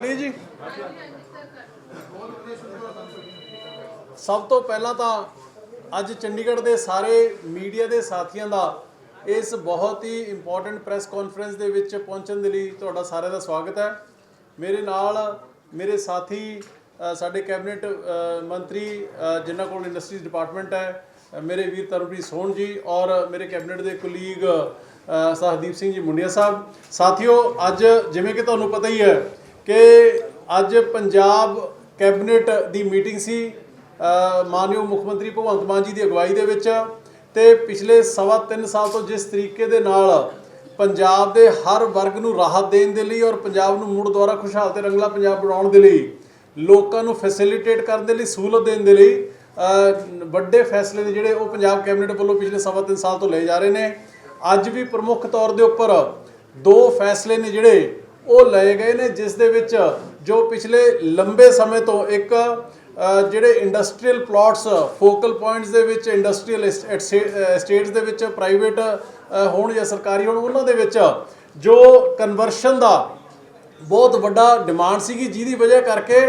ਜੀ ਜੀ। ਸਭ ਤੋਂ ਪਹਿਲਾਂ ਤਾਂ ਅੱਜ ਚੰਡੀਗੜ੍ਹ ਦੇ ਸਾਰੇ ਮੀਡੀਆ ਦੇ ਸਾਥੀਆਂ ਦਾ ਇਸ ਬਹੁਤ ਹੀ ਇੰਪੋਰਟੈਂਟ ਪ੍ਰੈਸ ਕਾਨਫਰੰਸ ਦੇ ਵਿੱਚ ਪਹੁੰਚਣ ਦੇ ਲਈ ਤੁਹਾਡਾ ਸਾਰਿਆਂ ਦਾ ਸਵਾਗਤ ਹੈ। ਮੇਰੇ ਨਾਲ ਮੇਰੇ ਸਾਥੀ ਸਾਡੇ ਕੈਬਨਿਟ ਮੰਤਰੀ ਜਿਨ੍ਹਾਂ ਕੋਲ ਇੰਡਸਟਰੀਜ਼ ਡਿਪਾਰਟਮੈਂਟ ਹੈ ਮੇਰੇ ਵੀਰ ਤਰਨਪ੍ਰੀਤ ਸੋਹਣ ਜੀ ਔਰ ਮੇਰੇ ਕੈਬਨਿਟ ਦੇ ਕੁਲੀਗ ਸਹਦੀਪ ਸਿੰਘ ਜੀ ਮੁੰਡਿਆ ਸਾਹਿਬ। ਸਾਥੀਓ, ਅੱਜ ਜਿਵੇਂ ਕਿ ਤੁਹਾਨੂੰ ਪਤਾ ਹੀ ਹੈ ਕਿ ਅੱਜ ਪੰਜਾਬ ਕੈਬਨਿਟ ਦੀ ਮੀਟਿੰਗ ਸੀ ਅ, ਮਾਨਯੋਗ ਮੁੱਖ ਮੰਤਰੀ ਭਗਵੰਤ ਮਾਨ ਜੀ ਦੀ ਅਗਵਾਈ ਦੇ ਵਿੱਚ ਤੇ ਪਿਛਲੇ ਸਵਾ ਤਿੰਨ ਸਾਲ ਤੋਂ ਜਿਸ ਤਰੀਕੇ ਦੇ ਨਾਲ ਪੰਜਾਬ ਦੇ ਹਰ ਵਰਗ ਨੂੰ ਰਾਹਤ ਦੇਣ ਦੇ ਲਈ ਔਰ ਪੰਜਾਬ ਨੂੰ ਮੁੜ ਦੁਆਰਾ ਖੁਸ਼ਹਾਲ ਤੇ ਰੰਗਲਾ ਪੰਜਾਬ ਬਣਾਉਣ ਦੇ ਲਈ ਲੋਕਾਂ ਨੂੰ ਫੈਸਿਲਿਟੇਟ ਕਰਨ ਦੇ ਲਈ ਸਹੂਲਤ ਦੇਣ ਦੇ ਲਈ ਵੱਡੇ ਫੈਸਲੇ ਨੇ ਜਿਹੜੇ ਉਹ ਪੰਜਾਬ ਕੈਬਨਿਟ ਵੱਲੋਂ ਪਿਛਲੇ ਸਵਾ ਤਿੰਨ ਸਾਲ ਤੋਂ ਲਏ ਜਾ ਰਹੇ ਨੇ। ਅੱਜ ਵੀ ਪ੍ਰਮੁੱਖ ਤੌਰ ਦੇ ਉੱਪਰ ਦੋ ਫੈਸਲੇ ਨੇ ਜਿਹੜੇ ਉਹ ਲਏ ਗਏ ਨੇ, ਜਿਸ ਦੇ ਵਿੱਚ ਜੋ ਪਿਛਲੇ ਲੰਬੇ ਸਮੇਂ ਤੋਂ ਇੱਕ ਜਿਹੜੇ ਇੰਡਸਟਰੀਅਲ ਪਲਾਟਸ ਫੋਕਲ ਪੁਆਇੰਟਸ ਦੇ ਵਿੱਚ ਇੰਡਸਟਰੀਅਲ ਸਟੇਟਸ ਦੇ ਵਿੱਚ ਪ੍ਰਾਈਵੇਟ ਹੋਣ ਜਾਂ ਸਰਕਾਰੀ ਹੋਣ ਉਹਨਾਂ ਦੇ ਵਿੱਚ ਜੋ ਕਨਵਰਸ਼ਨ ਦਾ ਬਹੁਤ ਵੱਡਾ ਡਿਮਾਂਡ ਸੀਗੀ, ਜਿਹਦੀ ਵਜ੍ਹਾ ਕਰਕੇ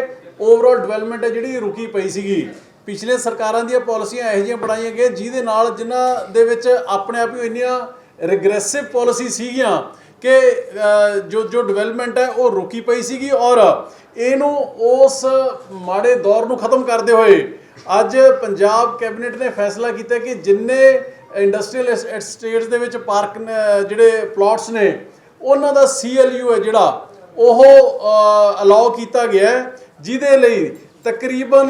ਓਵਰਆਲ ਡਿਵੈਲਪਮੈਂਟ ਹੈ ਜਿਹੜੀ, ਰੁਕੀ ਪਈ ਸੀਗੀ। ਪਿਛਲੇ ਸਰਕਾਰਾਂ ਦੀਆਂ ਪਾਲਿਸੀਆਂ ਇਹੋ ਜਿਹੀਆਂ ਬਣਾਈਆਂ ਗਈਆਂ, ਜਿਹਦੇ ਨਾਲ ਜਿਨ੍ਹਾਂ ਦੇ ਵਿੱਚ ਆਪਣੇ ਆਪ ਹੀ ਇੰਨੀਆਂ ਰਿਗਰੈਸਿਵ ਪਾਲਿਸੀ ਸੀਗੀਆਂ ਕਿ ਜੋ ਜੋ ਡਿਵੈਲਪਮੈਂਟ ਹੈ, ਉਹ ਰੋਕੀ ਪਈ ਸੀਗੀ ਔਰ ਇਹਨੂੰ ਉਸ ਮਾੜੇ ਦੌਰ ਨੂੰ ਖਤਮ ਕਰਦੇ ਹੋਏ ਅੱਜ ਪੰਜਾਬ ਕੈਬਨਿਟ ਨੇ ਫੈਸਲਾ ਕੀਤਾ ਕਿ ਜਿੰਨੇ ਇੰਡਸਟਰੀਅਲ ਸਟੇਟਸ ਦੇ ਵਿੱਚ ਪਾਰਕ ਜਿਹੜੇ ਪਲਾਟਸ ਨੇ, ਉਹਨਾਂ ਦਾ ਸੀਐਲਯੂ ਹੈ ਜਿਹੜਾ, ਉਹ ਅਲਾਉ ਕੀਤਾ ਗਿਆ ਜਿਹਦੇ ਲਈ ਤਕਰੀਬਨ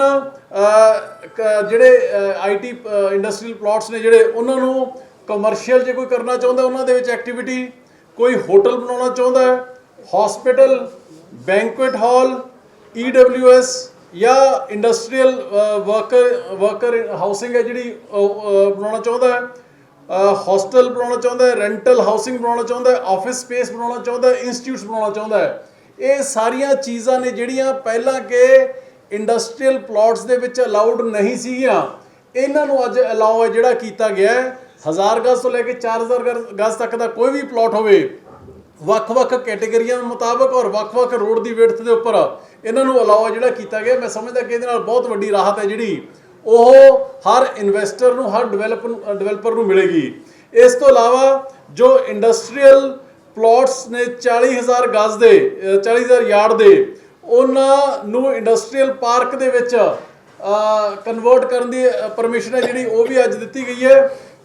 ਕ- ਜਿਹੜੇ ਆਈਟੀ ਇੰਡਸਟਰੀਅਲ ਪਲਾਟਸ ਨੇ ਜਿਹੜੇ, ਉਹਨਾਂ ਨੂੰ ਕਮਰਸ਼ੀਅਲ ਜੇ ਕੋਈ ਕਰਨਾ ਚਾਹੁੰਦਾ, ਉਹਨਾਂ ਦੇ ਵਿੱਚ ਐਕਟੀਵਿਟੀ ਕੋਈ ਹੋਟਲ ਬਣਾਉਣਾ ਚਾਹੁੰਦਾ ਹੈ? ਹਸਪੀਟਲ ਬੈਂਕੁਏਟ ਹਾਲ ਈਡਬਲਯੂਐਸ ਜਾਂ ਇੰਡਸਟਰੀਅਲ ਵਰਕਰ ਵਰਕਰ ਹਾਊਸਿੰਗ ਹੈ ਜਿਹੜੀ ਬਣਾਉਣਾ ਚਾਹੁੰਦਾ ਹੈ? ਹੌਸਟਲ ਬਣਾਉਣਾ ਚਾਹੁੰਦਾ ਹੈ ਰੈਂਟਲ ਹਾਊਸਿੰਗ ਬਣਾਉਣਾ ਚਾਹੁੰਦਾ ਹੈ ਆਫਿਸ ਸਪੇਸ ਬਣਾਉਣਾ ਚਾਹੁੰਦਾ ਹੈ ਇੰਸਟੀਚਿਊਟਸ ਬਣਾਉਣਾ ਚਾਹੁੰਦਾ ਹੈ? ਇਹ ਸਾਰੀਆਂ ਚੀਜ਼ਾਂ ਨੇ ਜਿਹੜੀਆਂ ਪਹਿਲਾਂ ਕਿ ਇੰਡਸਟਰੀਅਲ ਪਲਾਟਸ ਦੇ ਵਿੱਚ ਅਲਾਉਡ ਨਹੀਂ ਸੀਗੀਆਂ। ਇਹਨਾਂ ਨੂੰ ਅੱਜ ਅਲਾਉ ਹੈ ਜਿਹੜਾ ਕੀਤਾ ਗਿਆ ਹੈ। 1000 ਗਜ਼ ਤੋਂ ਲੈ ਕੇ 4000 ਗਜ਼- ਗਜ਼ ਤੱਕ ਦਾ ਕੋਈ ਵੀ ਪਲਾਟ ਹੋਵੇ ਵੱਖ-ਵੱਖ ਕੈਟਾਗਰੀਆਂ ਦੇ ਮੁਤਾਬਕ ਔਰ ਵੱਖ-ਵੱਖ ਰੋਡ ਦੀ ਵਿਡਥ ਦੇ ਉੱਪਰ ਇਹਨਾਂ ਨੂੰ ਅਲਾਉ ਜਿਹੜਾ ਕੀਤਾ ਗਿਆ। ਮੈਂ ਸਮਝਦਾ ਕਿ ਇਹਦੇ ਨਾਲ ਬਹੁਤ ਵੱਡੀ ਰਾਹਤ ਹੈ ਜਿਹੜੀ ਉਹ ਹਰ ਇਨਵੈਸਟਰ ਨੂੰ ਹਰ ਡਿਵੈਲਪ ਡਿਵੈਲਪਰ ਨੂੰ ਮਿਲੇਗੀ। ਇਸ ਤੋਂ ਇਲਾਵਾ ਜੋ ਇੰਡਸਟਰੀਅਲ ਪਲਾਟਸ ਨੇ 40000 ਗਜ਼ ਦੇ ਅ, 40000 ਯਾਰਡ ਦੇ ਉਹਨਾਂ ਨੂੰ ਇੰਡਸਟਰੀਅਲ ਪਾਰਕ ਦੇ ਵਿੱਚ ਕਨਵਰਟ ਕਰਨ ਦੀ ਪਰਮਿਸ਼ਨ ਹੈ ਜਿਹੜੀ ਉਹ ਵੀ ਅੱਜ ਦਿੱਤੀ ਗਈ ਹੈ।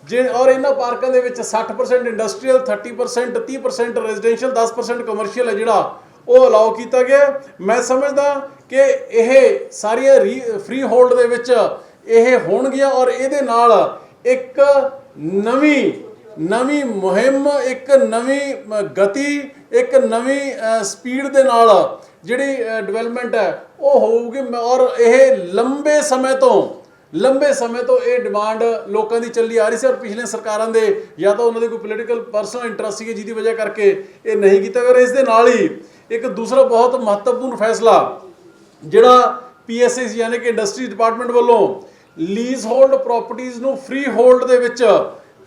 ਜੇ ਔਰ ਇਹਨਾਂ ਪਾਰਕਾਂ ਦੇ ਵਿੱਚ 60% ਇੰਡਸਟਰੀਅਲ 30% 30% ਰੈਜ਼ੀਡੈਂਸ਼ੀਅਲ 10% ਕਮਰਸ਼ੀਅਲ ਹੈ ਜਿਹੜਾ, ਉਹ ਅਲਾਉ ਕੀਤਾ ਗਿਆ ਮੈਂ ਸਮਝਦਾ ਕਿ ਇਹ ਸਾਰੀਆਂ ਫ੍ਰੀ ਹੋਲਡ ਦੇ ਵਿੱਚ ਇਹ ਹੋਣਗੀਆਂ ਔਰ ਇਹਦੇ ਨਾਲ ਇੱਕ ਨਵੀਂ ਨਵੀਂ ਮੁਹਿੰਮ, ਇੱਕ ਨਵੀਂ ਗਤੀ, ਇੱਕ ਨਵੀਂ ਸਪੀਡ ਦੇ ਨਾਲ ਜਿਹੜੀ ਡਿਵੈਲਪਮੈਂਟ ਹੈ, ਉਹ ਹੋਊਗੀ। ਮ- ਔਰ ਇਹ ਲੰਬੇ ਸਮੇਂ ਤੋਂ ਲੰਬੇ ਸਮੇਂ ਤੋਂ ਇਹ ਡਿਮਾਂਡ ਲੋਕਾਂ ਦੀ ਚੱਲੀ ਆ ਰਹੀ ਸੀ ਔਰ ਪਿਛਲੇ ਸਰਕਾਰਾਂ ਦੇ ਜਾਂ ਤਾਂ ਉਹਨਾਂ ਦੇ ਕੋਈ ਪੋਲੀਟੀਕਲ ਪਰਸਨਲ ਇੰਟਰਸਟ ਸੀ ਜਿਹਦੀ ਵਜ੍ਹਾ ਕਰਕੇ ਇਹ ਨਹੀਂ ਕੀਤਾ ਗਿਆ। ਇਸ ਦੇ ਨਾਲ ਹੀ ਇੱਕ ਦੂਸਰਾ ਬਹੁਤ ਮਹੱਤਵਪੂਰਨ ਫੈਸਲਾ, ਜਿਹੜਾ ਪੀਐਸਏ ਯਾਨੀ ਕਿ ਇੰਡਸਟਰੀ ਡਿਪਾਰਟਮੈਂਟ ਵੱਲੋਂ ਲੀਜ਼ ਹੋਲਡ ਪ੍ਰਾਪਰਟੀਆਂ ਨੂੰ ਫ੍ਰੀ ਹੋਲਡ ਦੇ ਵਿੱਚ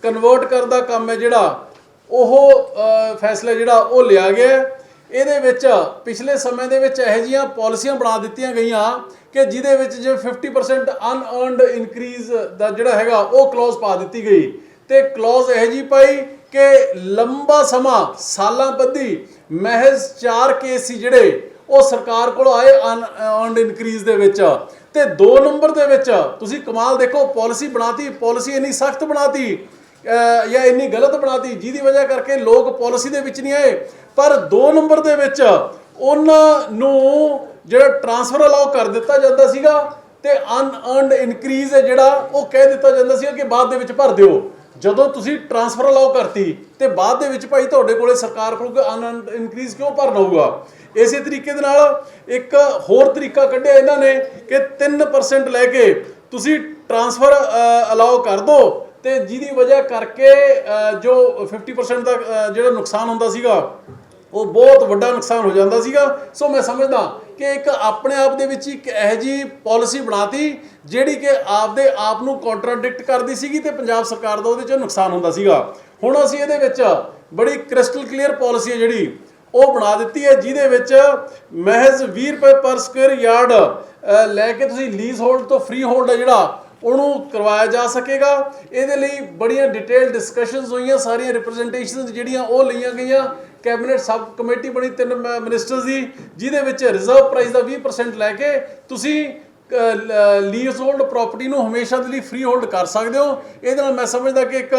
ਕਨਵਰਟ ਕਰਨ ਦਾ ਕੰਮ ਹੈ ਜਿਹੜਾ, ਉਹ ਫੈਸਲਾ ਜਿਹੜਾ ਉਹ ਲਿਆ ਗਿਆ ਇਹਦੇ ਵਿੱਚ ਪਿਛਲੇ ਸਮੇਂ ਦੇ ਵਿੱਚ ਇਹੋ ਜਿਹੀਆਂ ਪਾਲਿਸੀਆਂ ਬਣਾ ਦਿੱਤੀਆਂ ਗਈਆਂ ਕਿ ਜਿਹਦੇ ਵਿੱਚ ਜੇ 50% ਅਨਅਰਨਡ ਇਨਕਰੀਜ਼ ਦਾ ਜਿਹੜਾ ਹੈਗਾ ਉਹ ਕਲੌਜ਼ ਪਾ ਦਿੱਤੀ ਗਈ। ਤੇ ਕਲੌਜ਼ ਇਹੋ ਜਿਹੀ ਪਾਈ ਕਿ ਲੰਬਾ ਸਮਾਂ, ਸਾਲਾਂ ਬੱਧੀ ਮਹਿਜ਼ 4 ਕੇਸ ਸੀ ਜਿਹੜੇ ਉਹ ਸਰਕਾਰ ਕੋਲ ਆਏ ਅਨਅਰਨਡ ਇਨਕਰੀਜ਼ ਦੇ ਵਿੱਚ। ਤੇ 2 ਨੰਬਰ ਦੇ ਵਿੱਚ ਤੁਸੀਂ ਕਮਾਲ ਦੇਖੋ, ਪਾਲਿਸੀ ਬਣਾਤੀ, ਪਾਲਿਸੀ ਇੰਨੀ ਸਖਤ ਬਣਾਤੀ ਅਹ ਜਾਂ ਇੰਨੀ ਗਲਤ ਬਣਾਤੀ, ਜਿਹਦੀ ਵਜ੍ਹਾ ਕਰਕੇ ਲੋਕ ਪਾਲਿਸੀ ਦੇ ਵਿੱਚ ਨਹੀਂ ਆਏ। ਪਰ 2 ਨੰਬਰ ਦੇ ਵਿੱਚ ਉਹਨਾਂ ਨੂੰ ਜਿਹੜਾ ਟ੍ਰਾਂਸਫਰ ਅਲਾਉ ਕਰ ਦਿੱਤਾ ਜਾਂਦਾ ਸੀਗਾ ਤੇ ਅਨਅਰਨਡ ਇਨਕਰੀਜ਼ ਹੈ ਜਿਹੜਾ, ਉਹ ਕਹਿ ਦਿੱਤਾ ਜਾਂਦਾ ਸੀਗਾ ਕਿ ਬਾਅਦ ਦੇ ਵਿੱਚ ਭਰ ਦਿਓ। ਜਦੋਂ ਤੁਸੀਂ ਟ੍ਰਾਂਸਫਰ ਅਲਾਉ ਕਰਤੀ ਤੇ ਬਾਅਦ ਦੇ ਵਿੱਚ ਭਾਈ ਤੁਹਾਡੇ ਕੋਲੇ ਸਰਕਾਰ ਕੋਲ ਕੋਈ ਅਨਅਰਨਡ ਇਨਕਰੀਜ਼ ਕਿਉਂ ਭਰਨਾ ਹੋਊਗਾ ਇਸੇ ਤਰੀਕੇ ਦੇ ਨਾਲ ਇੱਕ ਹੋਰ ਤਰੀਕਾ ਕੱਢਿਆ ਇਹਨਾਂ ਨੇ ਕਿ 3% ਲੈ ਕੇ ਤੁਸੀਂ ਟ੍ਰਾਂਸਫਰ ਅਲਾਉ ਕਰ ਦਿਓ ਤੇ ਜਿਹਦੀ ਵਜ੍ਹਾ ਕਰਕੇ ਜੋ 50% ਦਾ ਜਿਹੜਾ ਨੁਕਸਾਨ ਹੁੰਦਾ ਸੀਗਾ, ਉਹ ਬਹੁਤ ਵੱਡਾ ਨੁਕਸਾਨ ਹੋ ਜਾਂਦਾ ਸੀਗਾ। ਸੋ ਮੈਂ ਸਮਝਦਾ ਕਿ ਇੱਕ ਆਪਣੇ ਆਪ ਦੇ ਵਿੱਚ ਇੱਕ ਇਹੋ ਜੀ ਪਾਲਿਸੀ ਬਣਾਤੀ, ਜਿਹੜੀ ਕਿ ਆਪਦੇ ਆਪ ਨੂੰ ਕੰਟਰਾਡਿਕਟ ਕਰਦੀ ਸੀਗੀ ਤੇ ਪੰਜਾਬ ਸਰਕਾਰ ਦਾ ਉਹਦੇ ਚ ਨੁਕਸਾਨ ਹੁੰਦਾ ਸੀਗਾ। ਹੁਣ ਅਸੀਂ ਇਹਦੇ ਵਿੱਚ ਬੜੀ ਕ੍ਰਿਸਟਲ ਕਲੀਅਰ ਪਾਲਿਸੀ ਹੈ ਜਿਹੜੀ, ਉਹ ਬਣਾ ਦਿੱਤੀ ਹੈ, ਜਿਹਦੇ ਵਿੱਚ ਮਹਿਜ਼ 20 ਰੁਪਏ ਪਰ ਸਕੁਅਰ ਯਾਰਡ ਲੈ ਕੇ ਤੁਸੀਂ ਲੀਜ਼ ਹੋਲਡ ਤੋਂ ਫ੍ਰੀ ਹੋਲਡ ਹੈ ਜਿਹੜਾ ਉਹਨੂੰ ਕਰਵਾਇਆ ਜਾ ਸਕੇਗਾ। ਇਹਦੇ ਲਈ ਬੜੀਆਂ ਡਿਟੇਲ ਡਿਸਕਸ਼ਨਸ ਹੋਈਆਂ, ਸਾਰੀਆਂ ਰਿਪਰੈਜ਼ੈਂਟੇਸ਼ਨਸ ਜਿਹੜੀਆਂ ਉਹ ਲਈਆਂ ਗਈਆਂ। ਕੈਬਨਿਟ ਸਬ ਕਮੇਟੀ ਬਣੀ ਤਿੰਨ ਮਿਨਿਸਟਰਸ ਦੀ, ਜਿਹਦੇ ਵਿੱਚ ਰਿਜ਼ਰਵ ਪ੍ਰਾਈਸ ਦਾ 20% ਲੈ ਕੇ ਤੁਸੀਂ ਲੀਜ਼ ਹੋਲਡ ਪ੍ਰਾਪਰਟੀ ਨੂੰ ਹਮੇਸ਼ਾ ਦੇ ਲਈ ਫ੍ਰੀ ਹੋਲਡ ਕਰ ਸਕਦੇ ਹੋ। ਇਹਦੇ ਨਾਲ ਮੈਂ ਸਮਝਦਾ ਕਿ ਇੱਕ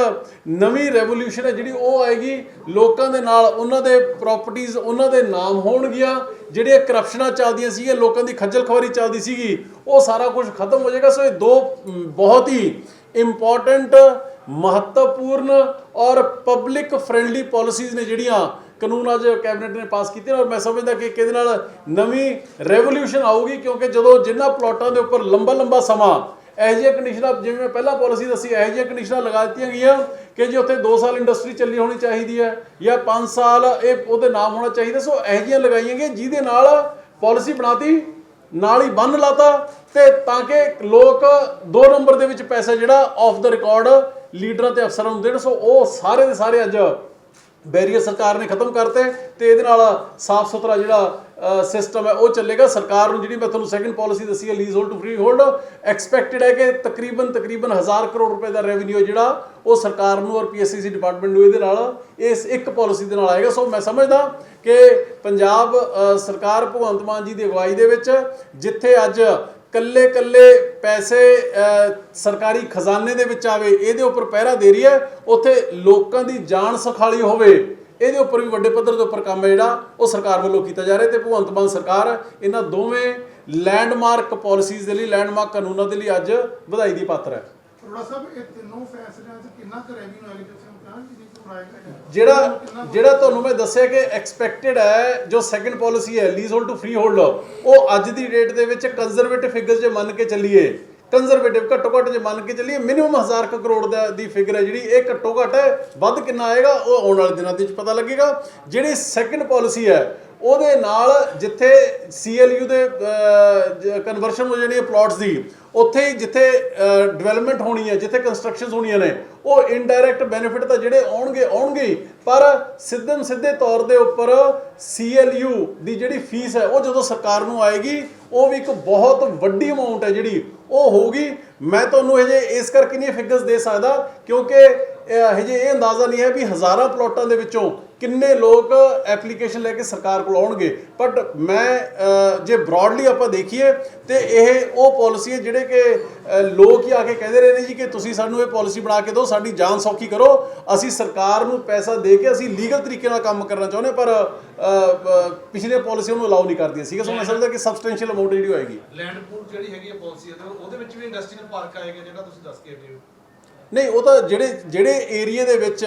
ਨਵੀਂ ਰੈਵੋਲੂਸ਼ਨ ਹੈ ਜਿਹੜੀ ਉਹ ਆਏਗੀ। ਲੋਕਾਂ ਦੇ ਨਾਲ ਉਹਨਾਂ ਦੇ ਪ੍ਰਾਪਰਟੀਆਂ ਉਹਨਾਂ ਦੇ ਨਾਮ ਹੋਣਗੀਆਂ। ਜਿਹੜੀਆਂ ਕਰਪਸ਼ਨਾਂ ਚੱਲਦੀਆਂ ਸੀਗੀਆਂ, ਲੋਕਾਂ ਦੀ ਖੱਜਲ ਖਵਾਰੀ ਚੱਲਦੀ ਸੀਗੀ, ਉਹ ਸਾਰਾ ਕੁਝ ਖਤਮ ਹੋ ਜਾਏਗਾ। ਸੋ ਇਹ ਦੋ ਬਹੁਤ ਹੀ ਇੰਪੋਰਟੈਂਟ ਮਹੱਤਵਪੂਰਨ ਔਰ ਪਬਲਿਕ ਫ੍ਰੈਂਡਲੀ ਪਾਲਿਸੀਜ਼ ਨੇ ਜਿਹੜੀਆਂ ਕਾਨੂੰਨ ਅੱਜ ਕੈਬਨਿਟ ਨੇ ਪਾਸ ਕੀਤੇ ਨੇ ਔਰ ਮੈਂ ਸਮਝਦਾ ਕਿ ਕਿਹਦੇ ਨਾਲ ਨਵੀਂ ਰੈਵੋਲੂਸ਼ਨ ਆਊਗੀ, ਕਿਉਂਕਿ ਜਦੋਂ ਜਿਨ੍ਹਾਂ ਪਲਾਟਾਂ ਦੇ ਉੱਪਰ ਲੰਬਾ ਲੰਬਾ ਸਮਾਂ ਇਹੋ ਜਿਹੀਆਂ ਕੰਡੀਸ਼ਨਾਂ ਜਿਵੇਂ ਮੈਂ ਪਹਿਲਾਂ ਪਾਲਿਸੀ ਦੱਸੀ, ਇਹੋ ਜਿਹੀਆਂ ਕੰਡੀਸ਼ਨਾਂ ਲਗਾ ਦਿੱਤੀਆਂ ਗਈਆਂ ਕਿ ਜੇ ਉੱਥੇ 2 ਸਾਲ ਇੰਡਸਟਰੀ ਚੱਲੀ ਹੋਣੀ ਚਾਹੀਦੀ ਹੈ ਜਾਂ 5 ਸਾਲ ਇਹ ਉਹਦੇ ਨਾਮ ਹੋਣਾ ਚਾਹੀਦਾ, ਸੋ ਇਹੋ ਜਿਹੀਆਂ ਲਗਾਈਆਂ ਗਈਆਂ ਜਿਹਦੇ ਨਾਲ ਪਾਲਿਸੀ ਬਣਾਤੀ, ਨਾਲ ਹੀ ਬੰਨ ਲਾਤਾ ਤੇ ਤਾਂ ਕਿ ਲੋਕ ਦੋ ਨੰਬਰ ਦੇ ਵਿੱਚ ਪੈਸਾ ਜਿਹੜਾ ਆਫ ਦਾ ਰਿਕਾਰਡ ਲੀਡਰਾਂ ਤੇ ਅਫਸਰਾਂ ਨੂੰ ਦੇਣ, ਸੋ ਉਹ ਸਾਰੇ ਦੇ ਸਾਰੇ ਅੱਜ ਬੈਰੀਅਰ ਸਰਕਾਰ ਨੇ ਖਤਮ ਕਰਤੇ ਤੇ ਇਹਦੇ ਨਾਲ ਸਾਫ਼ ਸੁਥਰਾ ਜਿਹੜਾ ਸਿਸਟਮ ਹੈ, ਉਹ ਚੱਲੇਗਾ। ਸਰਕਾਰ ਨੂੰ ਜਿਹੜੀ ਮੈਂ ਤੁਹਾਨੂੰ ਸੈਕੰਡ ਪਾਲਿਸੀ ਦੱਸੀ ਹੈ lease hold to free hold expected ਹੈ ਕਿ ਤਕਰੀਬਨ ਤਕਰੀਬਨ 1000 ਕਰੋੜ ਰੁਪਏ ਦਾ ਰੈਵਨਿਊ ਜਿਹੜਾ, ਉਹ ਸਰਕਾਰ ਨੂੰ ਔਰ ਪੀਐਸਸੀਸੀ ਡਿਪਾਰਟਮੈਂਟ ਨੂੰ ਇਹਦੇ ਨਾਲ, ਇਸ ਇੱਕ ਪਾਲਿਸੀ ਦੇ ਨਾਲ ਆਏਗਾ। ਸੋ ਮੈਂ ਸਮਝਦਾ ਕਿ ਪੰਜਾਬ ਸਰਕਾਰ ਭਗਵੰਤ ਮਾਨ ਜੀ ਦੀ ਅਗਵਾਈ ਦੇ ਵਿੱਚ, ਜਿੱਥੇ ਅੱਜ ਕੱਲੇ ਕੱਲੇ ਪੈਸੇ ਸਰਕਾਰੀ ਖਜ਼ਾਨੇ ਦੇ ਵਿੱਚ ਆਵੇ, ਇਹਦੇ ਉੱਪਰ ਪਹਿਰਾ ਦੇ ਰਹੀ ਹੈ, ਉੱਥੇ ਲੋਕਾਂ ਦੀ ਜਾਨ ਸੁਖਾਲੀ ਹੋਵੇ। ਇਹਦੇ ਉੱਪਰ ਵੀ ਵੱਡੇ ਪੱਧਰ ਦੇ ਉੱਪਰ ਕੰਮ ਹੈ ਜਿਹੜਾ, ਉਹ ਸਰਕਾਰ ਵੱਲੋਂ ਕੀਤਾ ਜਾ ਰਿਹਾ ਤੇ ਭਗਵੰਤ ਮਾਨ ਸਰਕਾਰ ਇਹਨਾਂ ਦੋਵੇਂ ਲੈਂਡਮਾਰਕ ਪਾਲਿਸੀਜ਼ ਦੇ ਲਈ ਲੈਂਡਮਾਰਕ ਕਾਨੂੰਨਾਂ ਦੇ ਲਈ ਅੱਜ ਵਧਾਈ ਦੀ ਪਾਤਰ ਹੈ। ਥੋੜਾ ਸਾਹਿਬ, ਇਹ ਤਿੰਨੋਂ ਫੈਸਲਿਆਂ 'ਚ ਕਿੰਨਾ ਕੁ ਰੈਵਨਿਊ ਆਏਗਾ ਜਿਵੇਂ ਜਿਹੜਾ ਜਿਹੜਾ ਤੁਹਾਨੂੰ ਮੈਂ ਦੱਸਿਆ ਕਿ ਐਕਸਪੈਕਟਡ ਹੈ, ਜੋ ਸੈਕੰਡ ਪਾਲਿਸੀ ਹੈ lease hold to free hold ਉਹ ਅੱਜ ਦੀ ਡੇਟ ਦੇ ਵਿੱਚ ਕੰਜ਼ਰਵੇਟਿਵ ਫਿਗਰ ਜੇ ਮੰਨ ਕੇ ਚੱਲੀਏ ਕੰਜ਼ਰਵੇਟਿਵ ਘੱਟੋ ਘੱਟ ਜੇ ਮੰਨ ਕੇ ਚੱਲੀਏ ਮਿਨੀਮਮ 1000 ਕੁ ਕਰੋੜ ਦਾ ਦੀ ਫਿਗਰ ਹੈ ਜਿਹੜੀ, ਇਹ ਘੱਟੋ ਘੱਟ ਵੱਧ ਕਿੰਨਾ ਆਏਗਾ, ਉਹ ਆਉਣ ਵਾਲੇ ਦਿਨਾਂ ਦੇ ਵਿੱਚ ਪਤਾ ਲੱਗੇਗਾ। ਜਿਹੜੀ ਸੈਕੰਡ ਪਾਲਿਸੀ ਹੈ ਉਹਦੇ ਨਾਲ ਜਿੱਥੇ ਸੀਐਲਯੂ ਦੇ ਕਨਵਰਸ਼ਨ ਹੋ ਜਾਣੀ ਹੈ ਪਲਾਟਸ ਦੀ, ਉੱਥੇ ਹੀ ਜਿੱਥੇ ਡਿਵੈਲਪਮੈਂਟ ਹੋਣੀ ਹੈ, ਜਿੱਥੇ ਕੰਸਟਰਕਸ਼ਨਸ ਹੋਣੀਆਂ ਨੇ, ਉਹ ਇਨਡਾਇਰੈਕਟ ਬੈਨੀਫਿਟ ਤਾਂ ਜਿਹੜੇ ਆਉਣਗੇ ਆਉਣਗੇ ਪਰ ਸਿੱਧਮ ਸਿੱਧੇ ਤੌਰ ਦੇ ਉੱਪਰ ਸੀਐਲਯੂ ਦੀ ਜਿਹੜੀ ਫੀਸ ਹੈ, ਉਹ ਜਦੋਂ ਸਰਕਾਰ ਨੂੰ ਆਏਗੀ, ਉਹ ਵੀ ਇੱਕ ਬਹੁਤ ਵੱਡੀ ਅਮਾਉਂਟ ਹੈ ਜਿਹੜੀ, ਉਹ ਹੋਊਗੀ। ਮੈਂ ਤੁਹਾਨੂੰ ਹਜੇ ਇਸ ਕਰਕੇ ਨਹੀਂ ਫਿਗਰਸ ਦੇ ਸਕਦਾ, ਕਿਉਂਕਿ ਹਜੇ ਇਹ ਅੰਦਾਜ਼ਾ ਨਹੀਂ ਹੈ ਵੀ ਹਜ਼ਾਰਾਂ ਪਲਾਟਾਂ ਦੇ ਵਿੱਚੋਂ ਕਿੰਨੇ ਲੋਕ ਐਪਲੀਕੇਸ਼ਨ ਲੈ ਕੇ ਸਰਕਾਰ ਕੋਲ ਆਉਣਗੇ? ਬਟ ਮੈਂ ਜੇ ਬ੍ਰੌਡਲੀ ਆਪਾਂ ਦੇਖੀਏ ਤੇ ਇਹ ਉਹ ਪਾਲਿਸੀ ਹੈ ਜਿਹੜੇ ਕਿ ਲੋਕ ਹੀ ਆ ਕੇ ਕਹਿੰਦੇ ਰਹੇ ਨੇ ਜੀ ਕਿ ਤੁਸੀਂ ਸਾਨੂੰ ਇਹ ਪਾਲਿਸੀ ਬਣਾ ਕੇ ਦਿਓ ਸਾਡੀ ਜਾਨ ਸੌਖੀ ਕਰੋ। ਅਸੀਂ ਸਰਕਾਰ ਨੂੰ ਪੈਸਾ ਦੇ ਕੇ ਅਸੀਂ ਲੀਗਲ ਤਰੀਕੇ ਨਾਲ ਕੰਮ ਕਰਨਾ ਚਾਹੁੰਦੇ ਪਰ ਪਿਛਲੇ ਪਾਲਿਸੀ ਉਹਨੂੰ ਅਲਾਉ ਨਹੀਂ ਕਰਦੀਆਂ ਸੀਗਾ ਸੋ ਮੈਂ ਸਮਝਦਾ ਕਿ ਸਬਸਟੈਂਸ਼ੀਅਲ ਅਮਾਉਂਟ ਜਿਹੜੀ ਹੋਏਗੀ ਲੈਂਡ ਪੂਲ ਜਿਹੜੀ ਹੈਗੀ ਹੈ ਪਾਲਿਸੀ ਉਹਦੇ ਵਿੱਚ ਵੀ ਇੰਡਸਟਰੀਅਲ ਪਾਰਕ ਆਏਗਾ ਜਿਹੜਾ ਤੁਸੀਂ ਦੱਸ ਕੇ ਹਟੇ ਹੋ। ਨਹੀਂ ਉਹ ਤਾਂ ਜਿਹੜੇ ਜਿਹੜੇ ਏਰੀਆ ਦੇ ਵਿੱਚ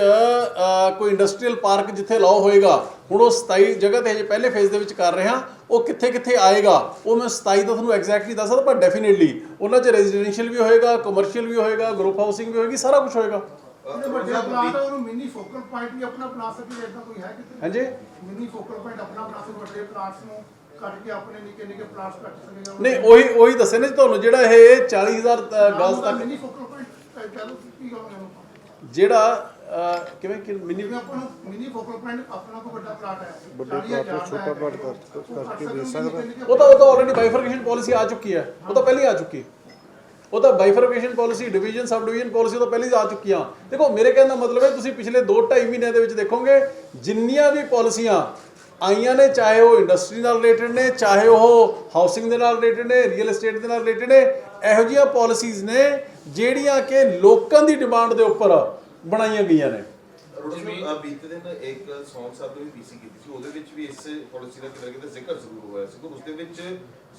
ਕੋਈ ਇੰਡਸਟਰੀਅਲ ਪਾਰਕ ਜਿੱਥੇ ਲਾਓ ਹੋਏਗਾ ਹੁਣ ਉਹ 27 ਜਗ੍ਹਾ ਤੇ ਹਜੇ ਪਹਿਲੇ ਫੇਜ਼ ਦੇ ਵਿੱਚ ਕਰ ਰਹੇ ਹਾਂ ਉਹ ਕਿੱਥੇ ਕਿੱਥੇ ਆਏਗਾ ਉਹ ਮੈਂ 27 ਦਾ ਤੁਹਾਨੂੰ ਐਗਜ਼ੈਕਟਲੀ ਦੱਸ ਸਕਦਾ ਪਰ ਡੈਫੀਨਿਟਲੀ ਉਹਨਾਂ 'ਚ ਰੈਜ਼ੀਡੈਂਸ਼ੀਅਲ ਵੀ ਹੋਏਗਾ ਕਮਰਸ਼ੀਅਲ ਵੀ ਹੋਏਗਾ ਗਰੁੱਪ ਹਾਊਸਿੰਗ ਵੀ ਹੋਏਗੀ ਸਾਰਾ ਕੁਝ ਹੋਏਗਾ। ਜਿਹੜੇ ਵੱਡੇ ਪਲਾਟ ਆ ਉਹਨੂੰ ਮਿੰਨੀ ਫੋਕਲ ਪੁਆਇੰਟ ਵੀ ਆਪਣਾ ਬਣਾ ਸਕਦੇ ਇਦਾਂ ਕੋਈ ਹੈ ਕਿਤੇ? ਹਾਂਜੀ? ਮਿੰਨੀ ਫੋਕਲ ਪੁਆਇੰਟ ਆਪਣਾ ਬਣਾ ਸਕਦੇ ਵੱਡੇ ਪਲਾਟਸ ਨੂੰ ਕੱਟ ਕੇ ਆਪਣੇ ਨਿੱਕੇ ਨਿੱਕੇ ਪਲਾਟਸ ਕੱਟ ਸਕੇਗਾ ਨਹੀਂ ਉਹੀ ਉਹੀ ਦੱਸੇ ਨੇ ਤੁਹਾਨੂੰ ਜਿਹੜਾ ਇਹ 40000 ਗਜ਼ ਤੱਕ ਮਿੰਨੀ ਫੋਕਲ ਪੁਆਇੰਟ ਕੀ ਜਿਹੜਾ ਕਿਵੇਂ ਕਿ ਮਿਨੀ ਜਿਵੇਂ ਆਪਾਂ ਨੂੰ ਮਿੰਨੀ ਫੋਕਲ ਪੁਆਇੰਟ ਆਪਣਾ ਕੋਈ ਵੱਡਾ ਪਲਾਟ ਹੈ ਵੱਡੇ ਪਲਾਟ ਛੋਟਾ ਪਲਾਟ ਕਰ- ਕਰਕੇ ਵੇਚ ਸਕਦਾ। ਉਹ ਤਾਂ ਉਹ ਤਾਂ ਆਲਰੇਡੀ ਬਾਈਫਰਕੇਸ਼ਨ ਪਾਲਿਸੀ ਆ ਚੁੱਕੀ ਹੈ। ਉਹ ਤਾਂ ਪਹਿਲਾਂ ਆ ਚੁੱਕੀ। ਉਹ ਤਾਂ bifurcation policy division subdivision policy ਤਾਂ ਪਹਿਲਾਂ ਆ ਚੁੱਕੀਆਂ ਦੇਖੋ ਮੇਰੇ ਕਹਿਣ ਦਾ ਮਤਲਬ ਹੈ ਤੁਸੀਂ ਪਿਛਲੇ 2.5 ਮਹੀਨਿਆਂ ਦੇ ਵਿੱਚ ਦੇਖੋਗੇ ਜਿੰਨੀਆਂ ਵੀ ਪਾਲਿਸੀਆਂ ਆਈਆਂ ਨੇ ਚਾਹੇ ਉਹ ਇੰਡਸਟਰੀ ਨਾਲ ਰਿਲੇਟਡ ਨੇ ਚਾਹੇ ਉਹ ਹਾਊਸਿੰਗ ਦੇ ਨਾਲ ਰਿਲੇਟਡ ਨੇ ਰੀਅਲ ਏਸਟੇਟ ਦੇ ਨਾਲ ਰਿਲੇਟਡ ਨੇ ਇਹੋ ਜਿਹੀਆਂ ਪਾਲਿਸੀਜ਼ ਨੇ ਜਿਹੜੀਆਂ ਕਿ ਲੋਕਾਂ ਦੀ ਡਿਮਾਂਡ ਦੇ ਉੱਪਰ ਬਣਾਈਆਂ ਗਈਆਂ ਨੇ। ਰੋਸ਼ਨ ਆ ਬੀਤੇ ਦਿਨ ਇੱਕ ਸੌਂਗ ਸਾਹਿਬ ਨੇ ਵੀ ਪੀਸੀ ਕੀਤੀ ਸੀ। ਉਹਦੇ ਵਿੱਚ ਵੀ ਇਸ ਪਾਲਿਸੀ ਦਾ ਕਿਤੇ ਕਿਤੇ ਜ਼ਿਕਰ ਜ਼ਰੂਰ ਹੋਇਆ ਸੀ। ਉਸ ਦੇ ਵਿੱਚ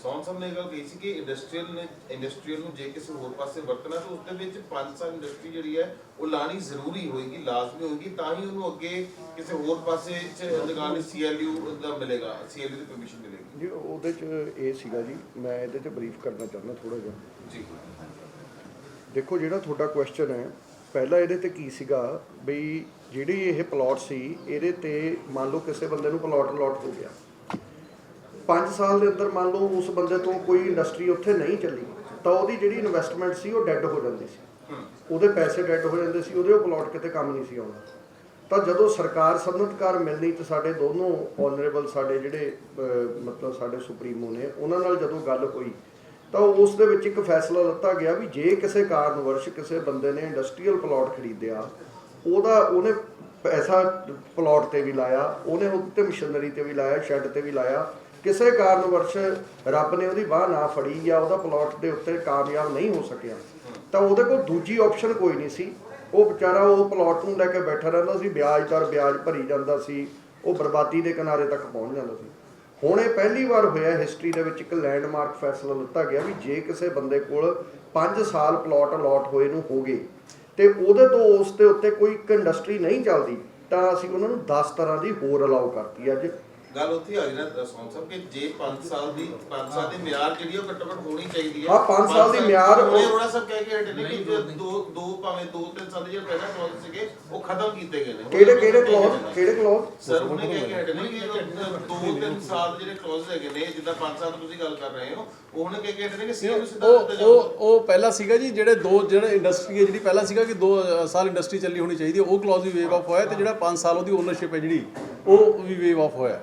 ਸੌਂਗ ਸਾਹਿਬ ਨੇ ਇਹ ਗੱਲ ਕਹੀ ਸੀ ਕਿ ਇੰਡਸਟਰੀਅਲ ਨੇ ਇੰਡਸਟਰੀਅਲ ਨੂੰ ਜੇ ਕਿਸੇ ਹੋਰ ਪਾਸੇ ਵਰਤਣਾ ਤਾਂ ਉਸ ਦੇ ਵਿੱਚ 5 ਸਾਲ ਇੰਡਸਟਰੀ ਜਿਹੜੀ ਹੈ ਉਹ ਲਾਣੀ ਜ਼ਰੂਰੀ ਹੋਏਗੀ ਲਾਜ਼ਮੀ ਹੋਏਗੀ ਤਾਂ ਹੀ ਉਹਨੂੰ ਅੱਗੇ ਕਿਸੇ ਹੋਰ ਪਾਸੇ ਚ ਲਗਾਉਣ ਸੀਐਲਯੂ ਦਾ ਮਿਲੇਗਾ ਸੀਐਲਯੂ ਦੀ ਪਰਮਿਸ਼ਨ ਮਿਲੇਗੀ। ਜੀ ਉਹਦੇ ਚ ਇਹ ਸੀਗਾ ਜੀ ਮੈਂ ਇਹਦੇ ਤੇ ਬਰੀਫ ਕਰਨਾ ਚਾਹੁੰਦਾ ਥੋੜਾ ਜਿਹਾ। ਜੀ। ਦੇਖੋ, ਜਿਹੜਾ ਤੁਹਾਡਾ ਕੁਐਸਚਨ ਹੈ, ਪਹਿਲਾਂ ਇਹਦੇ ਤੇ ਕੀ ਸੀਗਾ ਬਈ ਜਿਹੜੀ ਇਹ ਪਲਾਟ ਸੀ, ਇਹਦੇ ਤੇ ਮੰਨ ਲਓ ਕਿਸੇ ਬੰਦੇ ਨੂੰ ਪਲਾਟ ਅਲਾਟ ਹੋ ਗਿਆ। 5 ਸਾਲ ਦੇ ਅੰਦਰ ਮੰਨ ਲਓ ਉਸ ਬੰਦੇ ਤੋਂ ਕੋਈ ਇੰਡਸਟਰੀ ਉੱਥੇ ਨਹੀਂ ਚੱਲੀ, ਤਾਂ ਉਹਦੀ ਜਿਹੜੀ ਇਨਵੈਸਟਮੈਂਟ ਸੀ, ਉਹ ਡੈੱਡ ਹੋ ਜਾਂਦੀ ਸੀ। ਉਹਦੇ ਪੈਸੇ ਡੈੱਡ ਹੋ ਜਾਂਦੇ ਸੀ, ਉਹਦੇ ਉਹ ਪਲਾਟ ਕਿਤੇ ਕੰਮ ਨਹੀਂ ਸੀ ਆਉਣਾ ਤਾਂ ਜਦੋਂ ਸਰਕਾਰ ਸਨਅਤਕਾਰ ਮਿਲਣੀ ਤੇ ਸਾਡੇ ਦੋਨੋਂ ਆਨਰੇਬਲ ਸਾਡੇ ਜਿਹੜੇ ਮਤਲਬ ਸਾਡੇ ਸੁਪਰੀਮੋ ਨੇ, ਉਹਨਾਂ ਨਾਲ ਜਦੋਂ ਗੱਲ ਹੋਈ ਤਾਂ ਉਸ ਦੇ ਵਿੱਚ ਇੱਕ ਫੈਸਲਾ ਲਿੱਤਾ ਗਿਆ ਵੀ ਜੇ ਕਿਸੇ ਕਾਰਨ ਵਰਸ਼ ਕਿਸੇ ਬੰਦੇ ਨੇ ਇੰਡਸਟਰੀਅਲ ਪਲਾਟ ਖਰੀਦਿਆ, ਉਹਦਾ ਉਹਨੇ ਪੈਸਾ ਪਲਾਟ ਤੇ ਵੀ ਲਾਇਆ, ਉਹਨੇ ਉੱਤੇ ਮਸ਼ੀਨਰੀ ਤੇ ਵੀ ਲਾਇਆ, ਸ਼ੈੱਡ ਤੇ ਵੀ ਲਾਇਆ, ਕਿਸੇ ਕਾਰਨ ਵਰਸ਼ ਰੱਬ ਨੇ ਉਹਦੀ ਬਾਹ ਨਾ ਫੜੀ ਜਾਂ ਉਹਦਾ ਪਲਾਟ ਦੇ ਉੱਤੇ ਕਾਮਯਾਬ ਨਹੀਂ ਹੋ ਸਕਿਆ, ਤਾਂ ਉਹਦੇ ਕੋਲ ਦੂਜੀ ਆਪਸ਼ਨ ਕੋਈ ਨਹੀਂ ਸੀ। ਉਹ ਵਿਚਾਰਾ ਉਹ ਪਲਾਟ ਨੂੰ ਲੈ ਕੇ ਬੈਠਾ ਰਹਿੰਦਾ ਸੀ, ਵਿਆਜ ਦਰ ਵਿਆਜ ਭਰੀ ਜਾਂਦਾ ਸੀ, ਉਹ ਬਰਬਾਦੀ ਦੇ ਕਿਨਾਰੇ ਤੱਕ ਪਹੁੰਚ ਜਾਂਦਾ ਸੀ। ਹੁਣ ਇਹ ਪਹਿਲੀ ਵਾਰ ਹੋਇਆ ਹਿਸਟਰੀ ਦੇ ਵਿੱਚ ਇੱਕ ਲੈਂਡਮਾਰਕ ਫੈਸਲਾ ਲਿੱਤਾ ਗਿਆ ਵੀ ਜੇ ਕਿਸੇ ਬੰਦੇ ਕੋਲ 5 ਸਾਲ ਪਲਾਟ ਅਲਾਟ ਹੋਏ ਨੂੰ ਹੋ ਗਏ ਤੇ ਉਹਦੇ ਤੋਂ ਉਸ ਦੇ ਉੱਤੇ ਕੋਈ ਇੱਕ ਇੰਡਸਟਰੀ ਨਹੀਂ ਚੱਲਦੀ, ਤਾਂ ਅਸੀਂ ਉਹਨਾਂ ਨੂੰ 10 ਤਰ੍ਹਾਂ ਦੀ ਹੋਰ ਅਲਾਉ ਕਰਤੀ ਅੱਜ। ਗੱਲ ਉੱਥੇ ਆ ਗਈ ਨਾ ਸੌਂਗ ਸਾਹਿਬ ਕਿ ਜੇ 5 ਸਾਲ ਦੀ 5 ਸਾਲ ਦੀ ਮਿਆਰ ਜਿਹੜੀ ਉਹ ਘੱਟੋ ਘੱਟ ਹੋਣੀ ਚਾਹੀਦੀ ਹੈ ਹਾਂ, ਪੰਜ ਸਾਲ ਦੀ ਮਿਆਰ ਉਹ- ਉਹਨੇ ਥੋੜਾ ਸਭ ਕਹਿ ਕੇ ਹਟੇ ਨੇ ਕਿ ਜੋ ਦੋ ਦੋ ਭਾਵੇਂ ਦੋ ਤਿੰਨ ਸਾਲ ਦੇ ਜਿਹੜੇ ਪਹਿਲਾਂ ਕਲੌਜ਼ ਸੀਗੇ ਉਹ ਖਤਮ ਕੀਤੇ ਗਏ ਨੇ। ਕਿਹੜੇ ਕਿਹੜੇ ਕਲੌਜ਼ ਕਿਹੜੇ ਕਲੌਜ਼ ਸਰ ਉਹਨੇ ਕਹਿ ਕੇ ਹਟੇ ਨੇ ਕਿ ਦੋ ਤਿੰਨ ਸਾਲ ਦੇ ਜਿਹੜੇ ਕਲੌਜ਼ ਹੈਗੇ ਨੇ ਜਿੱਦਾਂ 5 ਸਾਲ ਤੁਸੀਂ ਗੱਲ ਕਰ ਰਹੇ ਹੋ ਉਹਨੇ ਕਹਿ ਕੇ ਹਟੇ ਨੇ ਕਿ ਸੀਐਮ ਸਿੱਧਾ ਉਹ ਉਹ ਉਹ ਪਹਿਲਾਂ ਸੀਗਾ ਜੀ ਜਿਹੜੇ ਦੋ ਜਿਹੜੇ ਇੰਡਸਟਰੀ ਹੈ ਜਿਹੜੀ ਪਹਿਲਾਂ ਸੀਗਾ ਕਿ 2 ਸਾਲ ਇੰਡਸਟਰੀ ਚੱਲੀ ਹੋਣੀ ਚਾਹੀਦੀ ਉਹ ਕਲੌਜ਼ ਵੀ ਵੇਵ ਆਫ ਹੋਇਆ ਤੇ ਜਿਹੜਾ 5 ਸਾਲ ਉਹਦੀ ਓਨਰਸ਼ਿਪ ਹੈ ਜਿਹੜੀ ਉਹ ਵੀ ਵੇਵ ਆਫ ਹੋਇਆ।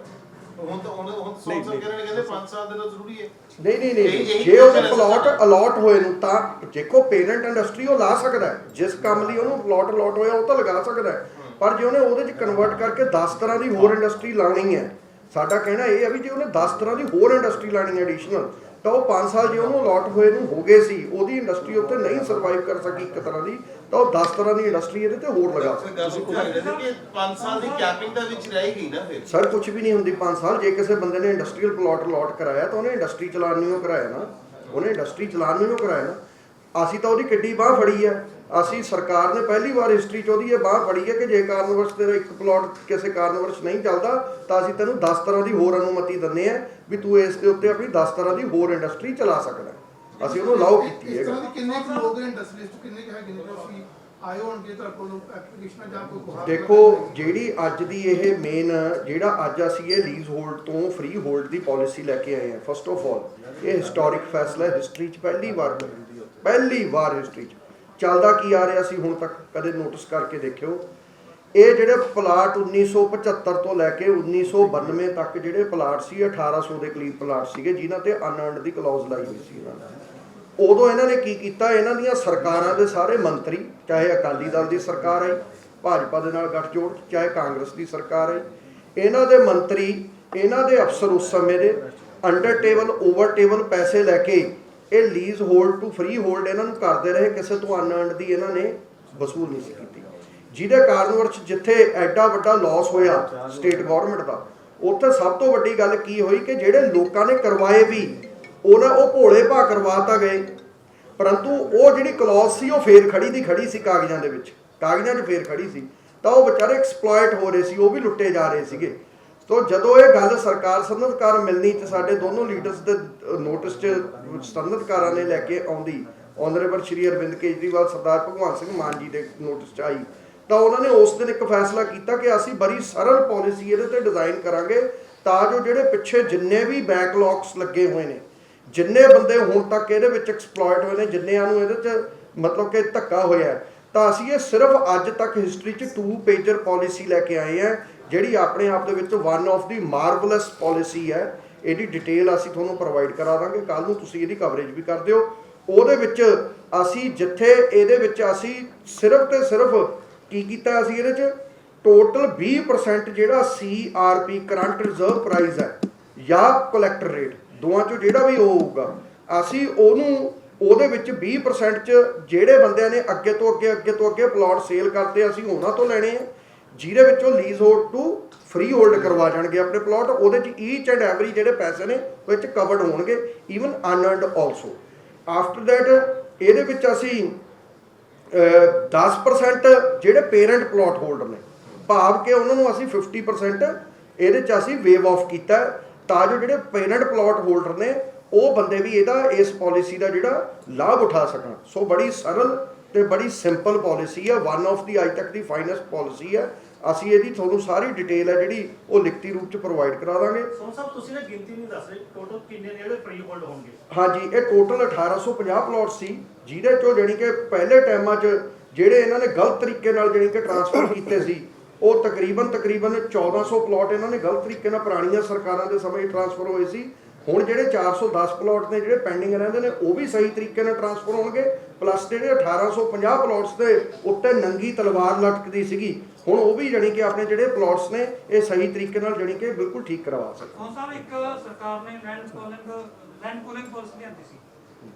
ਹੁਣ ਤਾਂ ਹੁਣ ਹੁਣ ਸੌਂਗ ਸਾਹਿਬ ਕਹਿ ਰਹੇ ਨੇ ਕਹਿੰਦੇ 5 ਸਾਲ ਦੇ ਤਾਂ ਜ਼ਰੂਰੀ ਹੈ। ਨਹੀਂ ਨਹੀਂ ਨਹੀਂ ਜੇ ਉਹਦੇ ਪਲਾਟ। ਅਲਾਟ ਹੋਏ ਨੂੰ ਤਾਂ ਦੇਖੋ ਪੇਰੈਂਟ ਇੰਡਸਟਰੀ ਉਹ ਲਾ ਸਕਦਾ ਜਿਸ ਕੰਮ ਲਈ ਉਹਨੂੰ ਪਲਾਟ ਅਲਾਟ ਹੋਇਆ ਉਹ ਤਾਂ ਲਗਾ ਸਕਦਾ ਪਰ ਜੇ ਉਹਨੇ ਉਹਦੇ ਚ ਕਨਵਰਟ ਕਰਕੇ 10 ਤਰ੍ਹਾਂ ਦੀ ਹੋਰ ਇੰਡਸਟਰੀ ਲਾਣੀ ਹੈ ਸਾਡਾ ਕਹਿਣਾ ਇਹ ਹੈ ਵੀ ਜੇ ਉਹਨੇ 10 ਤਰ੍ਹਾਂ ਦੀ ਹੋਰ ਇੰਡਸਟਰੀ ਲਾਣੀ ਹੈ ਐਡੀਸ਼ਨਲ ਤਾਂ ਉਹ 5 ਸਾਲ ਜੇ ਉਹਨੂੰ ਅਲਾਟ ਹੋਏ ਨੂੰ ਹੋ ਗਏ ਸੀ ਉਹਦੀ ਇੰਡਸਟਰੀ ਉੱਤੇ ਨਹੀਂ ਸਰਵਾਈਵ ਕਰ ਸਕੀ ਇੱਕ ਤਰ੍ਹਾਂ ਦੀ ਤਾਂ ਉਹ 10 ਤਰ੍ਹਾਂ ਦੀ ਇੰਡਸਟਰੀ ਇਹਦੇ ਤੇ ਹੋਰ ਲਗਾ ਆ ਨਾ ਕਿ 5 ਸਾਲ ਦੀ ਕੈਪਿੰਗ ਦਾ ਵਿੱਚ ਰਹਿ ਗਈ ਨਾ ਫਿਰ? ਸਰ ਕੁਝ ਵੀ ਨਹੀਂ ਹੁੰਦੀ 5 ਸਾਲ ਜੇ ਕਿਸੇ ਬੰਦੇ ਨੇ ਇੰਡਸਟਰੀਅਲ ਪਲਾਟ ਅਲਾਟ ਕਰਾਇਆ ਤਾਂ ਉਹਨੇ ਇੰਡਸਟਰੀ ਚਲਾਉਣ ਨੂੰ ਕਰਾਇਆ ਨਾ। ਉਹਨੇ ਇੰਡਸਟਰੀ ਚਲਾਉਣ ਨੂੰ ਕਰਾਇਆ ਨਾ। ਅਸੀਂ ਤਾਂ ਉਹਦੀ ਕਿੱਡੀ ਬਾਹ ਫੜੀ ਹੈ ਅਸੀਂ ਸਰਕਾਰ ਨੇ ਪਹਿਲੀ ਵਾਰ ਹਿਸਟਰੀ 'ਚ ਉਹਦੀ ਇਹ ਬਾਹ ਫੜੀ ਹੈ ਕਿ ਜੇ ਕਾਰਨਵਰਸ਼ ਤੇਰਾ ਇੱਕ ਪਲਾਟ ਕਿਸੇ ਕਾਰਨਵਰਸ਼ ਨਹੀਂ ਚੱਲਦਾ ਤਾਂ ਅਸੀਂ ਤੈਨੂੰ 10 ਤਰ੍ਹਾਂ ਦੀ ਹੋਰ ਅਨੁਮਤੀ ਦਿੰਦੇ ਆ ਵੀ ਤੂੰ ਇਸ ਦੇ ਉੱਤੇ ਆਪਣੀ 10 ਤਰ੍ਹਾਂ ਦੀ ਹੋਰ ਇੰਡਸਟਰੀ ਚਲਾ ਸਕਦਾ। ਅਸੀਂ ਉਹਨੂੰ ਅਲਾਉ ਕੀਤੀ ਹੈ ਤਰ੍ਹਾਂ ਦੀ ਕਿੰਨੇ ਕੁ ਲੋਕ ਨੇ ਇੰਡਸਟਰੀ ਚ ਕਿੰਨੇ ਕੁ ਹੈਗੇ ਨੇ ਤੁਸੀਂ ਆਏ ਹੋਣਗੇ ਤੁਹਾਡੇ ਕੋਲ ਐਪਲੀਕੇਸ਼ਨ ਜਾਂ ਕੋਈ ਗੁਹਾਰ ਦੇਖੋ ਜਿਹੜੀ ਅੱਜ ਦੀ ਇਹ ਮੇਨ ਜਿਹੜਾ ਅੱਜ ਅਸੀਂ ਇਹ ਲੀਜ਼ ਹੋਲਡ ਤੋਂ ਫ੍ਰੀ ਹੋਲਡ ਦੀ ਪਾਲਿਸੀ ਲੈ ਕੇ ਆਏ ਹਾਂ ਫਸਟ ਆਫ ਆਲ ਇਹ ਹਿਸਟੋਰਿਕ ਫੈਸਲਾ ਹਿਸਟਰੀ 'ਚ ਪਹਿਲੀ ਵਾਰ। ਪਹਿਲੀ ਵਾਰ ਹਿਸਟਰੀ 'ਚ ਚੱਲਦਾ ਕੀ ਆ ਰਿਹਾ ਸੀ ਹੁਣ ਤੱਕ ਕਦੇ ਨੋਟਿਸ ਕਰਕੇ ਦੇਖਿਓ। ਇਹ ਜਿਹੜੇ ਪਲਾਟ 1975 ਤੋਂ ਲੈ ਕੇ 1992 ਤੱਕ ਜਿਹੜੇ ਪਲਾਟ ਸੀ 1800 ਦੇ ਕਰੀਬ ਪਲਾਟ ਸੀਗੇ, ਜਿਨ੍ਹਾਂ ਤੇ ਅਨਅਰਨਡ ਦੀ ਕਲੌਜ਼ ਲਾਈ ਹੋਈ ਸੀ ਇਹਨਾਂ ਨੇ। ਉਦੋਂ ਇਹਨਾਂ ਨੇ ਕੀ ਕੀਤਾ? ਇਹਨਾਂ ਦੀਆਂ ਸਰਕਾਰਾਂ ਦੇ ਸਾਰੇ ਮੰਤਰੀ, ਚਾਹੇ ਅਕਾਲੀ ਦਲ ਦੀ ਸਰਕਾਰ ਆਈ, ਭਾਜਪਾ ਦੇ ਨਾਲ ਗੱਠਜੋੜ, ਚਾਹੇ ਕਾਂਗਰਸ ਦੀ ਸਰਕਾਰ ਆਈ, ਇਹਨਾਂ ਦੇ ਮੰਤਰੀ, ਇਹਨਾਂ ਦੇ ਅਫਸਰ ਉਸ ਸਮੇਂ ਦੇ ਅੰਡਰ ਟੇਬਲ ਓਵਰ ਟੇਬਲ ਪੈਸੇ ਲੈ ਕੇ ਇਹ lease hold to free hold ਇਹਨਾਂ ਨੂੰ ਕਰਦੇ ਰਹੇ, ਕਿਸੇ ਤੋਂ ਅਨਅਰਨਡ ਦੀ ਇਹਨਾਂ ਨੇ ਵਸੂਲ ਨਹੀਂ ਕੀਤੀ। ਜਿਹਦੇ ਕਾਰਨਵਰਸ਼ ਜਿੱਥੇ ਐਡਾ ਵੱਡਾ ਲਾਸ ਹੋਇਆ ਸਟੇਟ ਗਵਰਨਮੈਂਟ ਦਾ, ਉੱਥੇ ਸਭ ਤੋਂ ਵੱਡੀ ਗੱਲ ਕੀ ਹੋਈ ਕਿ ਜਿਹੜੇ ਲੋਕਾਂ ਨੇ ਕਰਵਾਏ ਵੀ, ਉਹਨਾਂ ਉਹ ਭੋਲੇ ਭਾ ਕਰਵਾਤਾ ਗਏ। ਪਰੰਤੂ ਉਹ ਜਿਹੜੀ ਕਲੌਜ਼ ਸੀ, ਉਹ ਫੇਰ ਖੜੀ ਦੀ ਖੜੀ ਸੀ ਕਾਗਜ਼ਾਂ ਦੇ ਵਿੱਚ। ਕਾਗਜ਼ਾਂ 'ਚ ਫੇਰ ਖੜੀ ਸੀ। ਤਾਂ ਉਹ ਵਿਚਾਰੇ ਐਕਸਪਲੋਇਟ ਹੋ ਰਹੇ ਸੀ, ਉਹ ਵੀ ਲੁੱਟੇ ਜਾ ਰਹੇ ਸੀਗੇ। ਤੋ ਜਦੋਂ ਇਹ ਗੱਲ ਸਰਕਾਰ ਸਨਅਤਕਾਰ ਮਿਲਣੀ ਤੇ ਸਾਡੇ ਦੋਨੋਂ ਲੀਡਰਸ ਦੇ ਨੋਟਿਸ 'ਚ ਸਨਅਤਕਾਰਾਂ ਨੇ ਲੈ ਕੇ ਆਉਂਦੀ ਆਨਰੇਬਲ ਸ਼੍ਰੀ ਅਰਵਿੰਦ ਕੇਜਰੀਵਾਲ ਸਰਦਾਰ ਭਗਵੰਤ ਸਿੰਘ ਮਾਨ ਜੀ ਦੇ ਨੋਟਿਸ 'ਚ ਆਈ, ਤਾਂ ਉਹਨਾਂ ਨੇ ਉਸ ਦਿਨ ਇੱਕ ਫੈਸਲਾ ਕੀਤਾ ਕਿ ਅਸੀਂ ਬੜੀ ਸਰਲ ਪਾਲਿਸੀ ਇਹਦੇ ਤੇ ਡਿਜ਼ਾਈਨ ਕਰਾਂਗੇ ਤਾਂ ਜੋ ਜਿਹੜੇ ਪਿੱਛੇ ਜਿੰਨੇ ਵੀ ਬੈਕਲੌਗਸ ਲੱਗੇ ਹੋਏ ਨੇ, ਜਿੰਨੇ ਬੰਦੇ ਹੁਣ ਤੱਕ ਇਹਦੇ ਵਿੱਚ ਐਕਸਪਲੋਇਟ ਹੋਏ ਨੇ, ਜਿੰਨਿਆਂ ਨੂੰ ਇਹਦੇ 'ਚ ਮਤਲਬ ਕਿ ਧੱਕਾ ਹੋਇਆ ਤਾਂ ਅਸੀਂ ਇਹ ਸਿਰਫ ਅੱਜ ਤੱਕ ਹਿਸਟਰੀ 'ਚ ਟੂ ਪੇਜਰ ਪਾਲਿਸੀ ਲੈ ਕੇ ਆਏ ਹਾਂ ਜਿਹੜੀ ਆਪਣੇ ਆਪ ਦੇ ਵਿੱਚ one of the marvellous policy ਹੈ, ਇਹਦੀ ਡਿਟੇਲ ਅਸੀਂ ਤੁਹਾਨੂੰ ਪ੍ਰੋਵਾਈਡ ਕਰਾ ਦਾਂਗੇ। ਕੱਲ ਨੂੰ ਤੁਸੀਂ ਇਹਦੀ ਕਵਰੇਜ ਵੀ ਕਰ ਦਿਓ। ਉਹਦੇ ਵਿੱਚ ਅਸੀਂ ਜਿੱਥੇ ਇਹਦੇ ਵਿੱਚ ਅਸੀਂ ਸਿਰਫ ਤੇ ਸਿਰਫ ਕੀ ਕੀਤਾ ਅਸੀਂ ਇਹਦੇ 'ਚ? ਟੋਟਲ 20% ਜਿਹੜਾ ਸੀਆਰਪੀ ਕਰੰਟ ਰਿਜ਼ਰਵ ਪ੍ਰਾਈਸ ਹੈ ਜਾਂ ਕਲੈਕਟਰ ਰੇਟ ਦੋਵਾਂ ਚੋਂ ਜਿਹੜਾ ਵੀ ਉਹ ਹੋਊਗਾ, ਅਸੀਂ ਉਹਨੂੰ ਉਹਦੇ ਵਿੱਚ 20% ਚ ਜਿਹੜੇ ਬੰਦਿਆਂ ਨੇ ਅੱਗੇ ਤੋਂ ਅੱਗੇ ਅੱਗੇ ਤੋਂ ਅੱਗੇ ਪਲਾਟ ਸੇਲ ਕਰਦੇ ਅਸੀਂ ਉਹਨਾਂ ਤੋਂ ਲੈਣੇ ਆ। ਜਿਹਦੇ ਵਿੱਚੋਂ lease hold to free hold ਕਰਵਾ ਜਾਣਗੇ ਆਪਣੇ ਪਲਾਟ ਉਹਦੇ ਚ ਈਚ ਐਂਡ ਐਵਰੀ ਜਿਹੜੇ ਪੈਸੇ ਨੇ, ਉਹ 'ਚ ਕਵਰਡ ਹੋਣਗੇ even unearned also after that ਇਹਦੇ ਵਿੱਚ ਅਸੀਂ, ਅਹ 10% ਜਿਹੜੇ ਪੇਰੈਂਟ ਪਲਾਟ ਹੋਲਡਰ ਨੇ, ਭਾਵ ਕਿ ਉਹਨਾਂ ਨੂੰ ਅਸੀਂ 50% ਇਹਦੇ ਚ ਅਸੀਂ ਵੇਵ ਆਫ ਕੀਤਾ, ਤਾਂ ਜੋ ਜਿਹੜੇ ਪੇਰੈਂਟ ਪਲਾਟ ਹੋਲਡਰ ਨੇ, ਉਹ ਬੰਦੇ ਵੀ ਇਹਦਾ, ਇਸ ਪਾਲਿਸੀ ਦਾ ਜਿਹੜਾ ਲਾਭ ਉਠਾ ਸਕਣ। ਸੋ ਬੜੀ ਸਰਲ ਤੇ ਬੜੀ ਸਿੰਪਲ ਪਾਲਿਸੀ ਹੈ ਵਨ ਆਫ ਦੀ ਅੱਜ ਤੱਕ ਦੀ ਫਾਈਨੈਂਸ ਪਾਲਿਸੀ ਹੈ ਅਸੀਂ ਇਹਦੀ ਤੁਹਾਨੂੰ ਸਾਰੀ ਡਿਟੇਲ ਹੈ ਜਿਹੜੀ ਉਹ ਲਿਖਤੀ ਰੂਪ ਚ ਪ੍ਰੋਵਾਈਡ ਕਰਾ ਦਾਂਗੇ। ਸੋਨ ਸਾਹਿਬ ਤੁਸੀਂ ਨਾ ਗਿਣਤੀ ਨਹੀਂ ਦੱਸ ਰਹੇ ਟੋਟਲ ਕਿੰਨੇ ਨੇ ਜਿਹੜੇ ਫ੍ਰੀ ਹੋਲਡ ਹੋਣਗੇ? ਹਾਂਜੀ ਇਹ ਟੋਟਲ 1850 ਪਲਾਟ ਸੀ ਜਿਹਦੇ ਚੋਂ ਜਾਣੀ ਕਿ ਪਹਿਲੇ ਟਾਈਮਾਂ 'ਚ ਜਿਹੜੇ ਇਹਨਾਂ ਨੇ ਗਲਤ ਤਰੀਕੇ ਨਾਲ ਜਾਣੀ ਕਿ ਟ੍ਰਾਂਸਫਰ ਕੀਤੇ ਸੀ ਉਹ ਤਕਰੀਬਨ ਤਕਰੀਬਨ 1400 ਪਲਾਟ ਇਹਨਾਂ ਨੇ ਗਲਤ ਤਰੀਕੇ ਨਾਲ ਪੁਰਾਣੀਆਂ ਸਰਕਾਰਾਂ ਦੇ ਸਮੇਂ ਟ੍ਰਾਂਸਫਰ ਹੋਏ ਸੀ। ਹੁਣ ਜਿਹੜੇ 410 ਪਲਾਟ ਨੇ ਜਿਹੜੇ ਪੈਂਡਿੰਗ ਰਹਿੰਦੇ ਨੇ ਉਹ ਵੀ ਸਹੀ ਤਰੀਕੇ ਨਾਲ ਟ੍ਰਾਂਸਫਰ ਹੋਣਗੇ ਪਲੱਸ ਜਿਹੜੇ 1850 ਪਲਾਟਸ ਦੇ ਉੱਤੇ ਨੰਗੀ ਤਲਵਾਰ ਲਟਕਦੀ ਸੀਗੀ ਹੁਣ ਉਹ ਵੀ ਜਾਣੀ ਕਿ ਆਪਣੇ ਜਿਹੜੇ ਪਲਾਟਸ ਨੇ ਇਹ ਸਹੀ ਤਰੀਕੇ ਨਾਲ ਜਾਣੀ ਕਿ ਬਿਲਕੁਲ ਠੀਕ ਕਰਵਾ ਸਕਦੇ ਕੌਣ ਸਾਹਿਬ ਇੱਕ ਸਰਕਾਰ ਨੇ land pooling land pooling policy ਲਿਆਂਦੀ ਸੀ।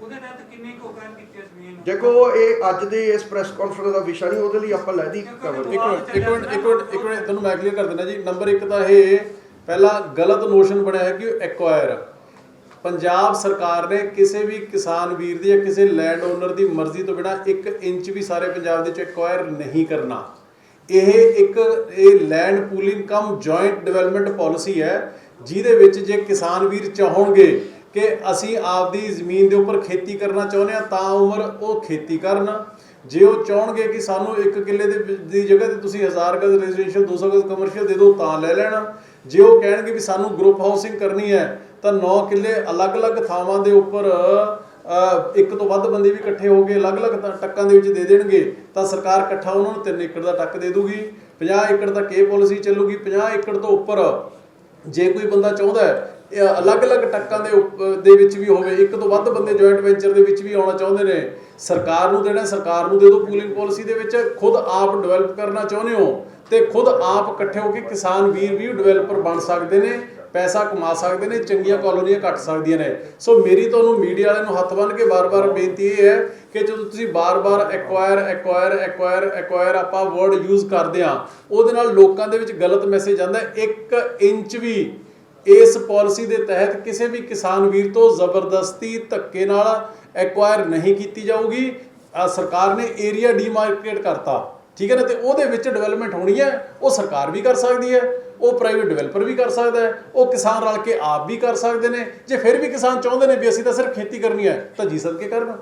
ਉਹਦੇ ਤਹਿਤ ਕਿੰਨੇ ਕੁ ਕਾਇਮ ਕੀਤੀਆਂ ਜ਼ਮੀਨ ਦੇਖੋ ਇਹ ਅੱਜ ਦੇ ਇਸ ਪ੍ਰੈਸ ਕਾਨਫਰੰਸ ਦਾ ਵਿਸ਼ਾ ਨਹੀਂ ਉਹਦੇ ਲਈ ਆਪਾਂ ਲੈ ਦੀ ਕਵਰ ਇੱਕ ਮਿੰਟ ਇੱਕ ਮਿੰਟ ਇੱਕ ਮਿੰਟ ਇੱਕ ਮਿੰਟ ਤੁਹਾਨੂੰ ਮੈਂ ਕਲੀਅਰ ਕਰ ਦਿੰਦਾ ਜੀ। ਨੰਬਰ 1 ਤਾਂ ਇਹ ਪਹਿਲਾ ਗਲਤ ਨੋਸ਼ਨ ਬਣਿਆ ਹੈ ਕਿ ਐਕਵਾਇਰ ਪੰਜਾਬ ਸਰਕਾਰ ਨੇ ਕਿਸੇ ਵੀ ਕਿਸਾਨ ਵੀਰ ਦੀ ਜਾਂ ਕਿਸੇ ਲੈਂਡ ਓਨਰ ਦੀ ਮਰਜ਼ੀ ਤੋਂ ਬਿਨਾ 1 ਇੰਚ ਵੀ ਸਾਰੇ ਪੰਜਾਬ ਦੇ ਵਿੱਚ ਐਕਵਾਇਰ ਨਹੀਂ ਕਰਨਾ। ਇਹ ਇੱਕ, ਇਹ land pooling cum joint development policy ਹੈ, ਜਿਹਦੇ ਵਿੱਚ ਜੇ ਕਿਸਾਨ ਵੀਰ ਚਾਹਣਗੇ ਕਿ ਅਸੀਂ ਆਪਦੀ ਜ਼ਮੀਨ ਦੇ ਉੱਪਰ ਖੇਤੀ ਕਰਨਾ ਚਾਹੁੰਦੇ ਆ ਤਾਂ ਉਮਰ ਉਹ ਖੇਤੀ ਕਰਨ। ਜੇ ਉਹ ਚਾਹਣਗੇ ਕਿ ਸਾਨੂੰ ਇੱਕ ਕਿੱਲੇ ਦੇ ਦੀ ਜਗ੍ਹਾ ਤੇ ਤੁਸੀਂ 1000 ਗਜ਼ ਰੈਜ਼ੀਡੈਂਸ਼ੀਅਲ 200 ਗਜ਼ ਕਮਰਸ਼ੀਅਲ ਦੇ ਦਿਓ, ਤਾਂ ਲੈ ਲੈਣਾ। ਜੇ ਉਹ ਕਹਿਣਗੇ ਵੀ ਸਾਨੂੰ ਗਰੁੱਪ ਹਾਊਸਿੰਗ ਕਰਨੀ ਹੈ, ਤਾਂ 9 ਕਿੱਲੇ ਅਲੱਗ-ਅਲੱਗ ਥਾਵਾਂ ਦੇ ਉੱਪਰ ਇੱਕ ਤੋਂ ਵੱਧ ਬੰਦੇ ਵੀ ਇਕੱਠੇ ਹੋ ਕੇ ਅਲੱਗ-ਅਲੱਗ ਟੱਕਾਂ ਦੇ ਵਿੱਚ ਦੇ ਦੇਣਗੇ, ਤਾਂ ਸਰਕਾਰ ਇਕੱਠਾ ਉਹਨਾਂ ਨੂੰ 3 ਏਕੜ ਦਾ ਟੱਕ ਦੇ ਦੂਗੀ 50 ਏਕੜ ਤੱਕ ਇਹ ਪਾਲਿਸੀ ਚੱਲੂਗੀ 50 ਏਕੜ ਤੋਂ ਉੱਪਰ ਜੇ ਕੋਈ ਬੰਦਾ ਚਾਹੁੰਦਾ ਹੈ ਅਲੱਗ-ਅਲੱਗ ਟੱਕਾਂ ਦੇ ਉੱਪ- ਦੇ ਵਿੱਚ ਵੀ ਹੋਵੇ, ਇੱਕ ਤੋਂ ਵੱਧ ਬੰਦੇ ਜੁਆਇੰਟ ਵੈਂਚਰ ਦੇ ਵਿੱਚ ਵੀ ਆਉਣਾ ਚਾਹੁੰਦੇ ਨੇ, ਸਰਕਾਰ ਨੂੰ ਦੇਣਾ, ਸਰਕਾਰ ਨੂੰ ਦੇ ਦਿਓ ਪੂਲਿੰਗ ਪਾਲਿਸੀ ਦੇ ਵਿੱਚ, ਖੁਦ ਆਪ ਡਿਵੈਲਪ ਕਰਨਾ ਚਾਹੁੰਦੇ ਹੋ, ਤੇ ਖੁਦ ਆਪ ਇਕੱਠੇ ਹੋ ਕੇ ਕਿਸਾਨ ਵੀਰ ਵੀ ਡਿਵੈਲਪਰ ਬਣ ਸਕਦੇ ਨੇ ਪੈਸਾ ਕਮਾ ਸਕਦੇ ਨੇ, ਚੰਗੀਆਂ ਕਾਲੋਨੀਆਂ ਕੱਟ ਸਕਦੀਆਂ ਨੇ। ਸੋ ਮੇਰੀ ਤੁਹਾਨੂੰ ਮੀਡੀਆ ਵਾਲਿਆਂ ਨੂੰ ਹੱਥ ਬੰਨ੍ਹ ਕੇ ਵਾਰ ਵਾਰ ਬੇਨਤੀ ਇਹ ਹੈ ਕਿ ਜਦੋਂ ਤੁਸੀਂ ਬਾਰ-ਬਾਰ ਐਕਵਾਇਰ ਐਕਵਾਇਰ ਐਕਵਾਇਰ ਐਕਵਾਇਰ ਆਪਾਂ ਵਰਡ ਯੂਜ਼ ਕਰਦੇ ਆ ਉਹਦੇ ਨਾਲ ਲੋਕਾਂ ਦੇ ਵਿੱਚ ਗਲਤ ਮੈਸੇਜ ਆਉਂਦਾ 1 ਇੰਚ ਵੀ ਇਸ ਪਾਲਿਸੀ ਦੇ ਤਹਿਤ ਕਿਸੇ ਵੀ ਕਿਸਾਨ ਵੀਰ ਤੋਂ ਜ਼ਬਰਦਸਤੀ ਧੱਕੇ ਨਾਲ ਐਕਵਾਇਰ ਨਹੀਂ ਕੀਤੀ ਜਾਊਗੀ। ਸਰਕਾਰ ਨੇ ਏਰੀਆ ਡੀਮਾਰਕੇਟ ਕਰਤਾ। ਠੀਕ ਹੈ ਨਾ? ਤੇ ਉਹਦੇ ਵਿੱਚ ਡਿਵੈਲਪਮੈਂਟ ਹੋਣੀ ਹੈ, ਉਹ ਸਰਕਾਰ ਵੀ ਕਰ ਸਕਦੀ ਹੈ। ਉਹ ਪ੍ਰਾਈਵੇਟ ਡਿਵੈਲਪਰ ਵੀ ਕਰ ਸਕਦਾ ਹੈ ਉਹ ਕਿਸਾਨ ਰਲ ਕੇ ਆਪ ਵੀ ਕਰ ਸਕਦੇ ਨੇ। ਜੇ ਫਿਰ ਵੀ ਕਿਸਾਨ ਚਾਹੁੰਦੇ ਨੇ ਵੀ ਅਸੀਂ ਤਾਂ ਸਿਰਫ ਖੇਤੀ ਕਰਨੀ ਹੈ ਤਾਂ ਜੀ ਸਦਕੇ ਕਰਨ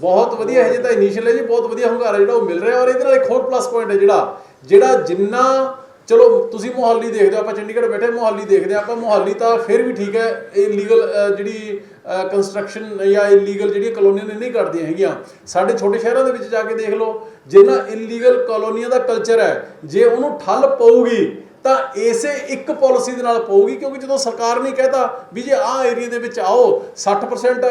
ਬਹੁਤ ਵਧੀਆ ਹੈ ਜੇ ਤਾਂ ਇਨੀਸ਼ੀਅਲ ਹੈ ਜੀ ਬਹੁਤ ਵਧੀਆ ਹੁੰਗਾਰਾ ਜਿਹੜਾ ਉਹ ਮਿਲ ਰਿਹਾ ਔਰ ਇਹਦੇ ਨਾਲ ਇੱਕ ਹੋਰ ਪਲੱਸ ਪੁਆਇੰਟ ਹੈ ਜਿਹੜਾ ਜਿਹੜਾ ਜਿੰਨਾ ਚਲੋ, ਤੁਸੀਂ ਮੋਹਾਲੀ ਦੇਖਦੇ ਹੋ, ਆਪਾਂ ਚੰਡੀਗੜ੍ਹ ਬੈਠੇ ਮੋਹਾਲੀ ਦੇਖਦੇ ਹਾਂ। ਆਪਾਂ ਮੋਹਾਲੀ ਤਾਂ ਫਿਰ ਵੀ ਠੀਕ ਹੈ ਇਲੀਗਲ ਜਿਹੜੀ ਕੰਸਟਰਕਸ਼ਨ ਜਾਂ ਇਲੀਗਲ ਜਿਹੜੀਆਂ ਕਲੋਨੀਆਂ ਨੇ, ਨਹੀਂ ਕਰਦੀਆਂ ਹੈਗੀਆਂ। ਸਾਡੇ ਛੋਟੇ ਸ਼ਹਿਰਾਂ ਦੇ ਵਿੱਚ ਜਾ ਕੇ ਦੇਖ ਲਓ, ਜਿੰਨਾ ਇਲੀਗਲ ਕਲੋਨੀਆਂ ਦਾ ਕਲਚਰ ਹੈ, ਜੇ ਉਹਨੂੰ ਠੱਲ ਪਊਗੀ, ਤਾਂ ਇਸੇ ਇੱਕ ਪਾਲਿਸੀ ਦੇ ਨਾਲ ਪਊਗੀ, ਕਿਉਂਕਿ ਜਦੋਂ ਸਰਕਾਰ ਨੇ ਕਹਿਤਾ ਵੀ ਜੇ ਆਹ ਏਰੀਆ ਦੇ ਵਿੱਚ ਆਓ 60%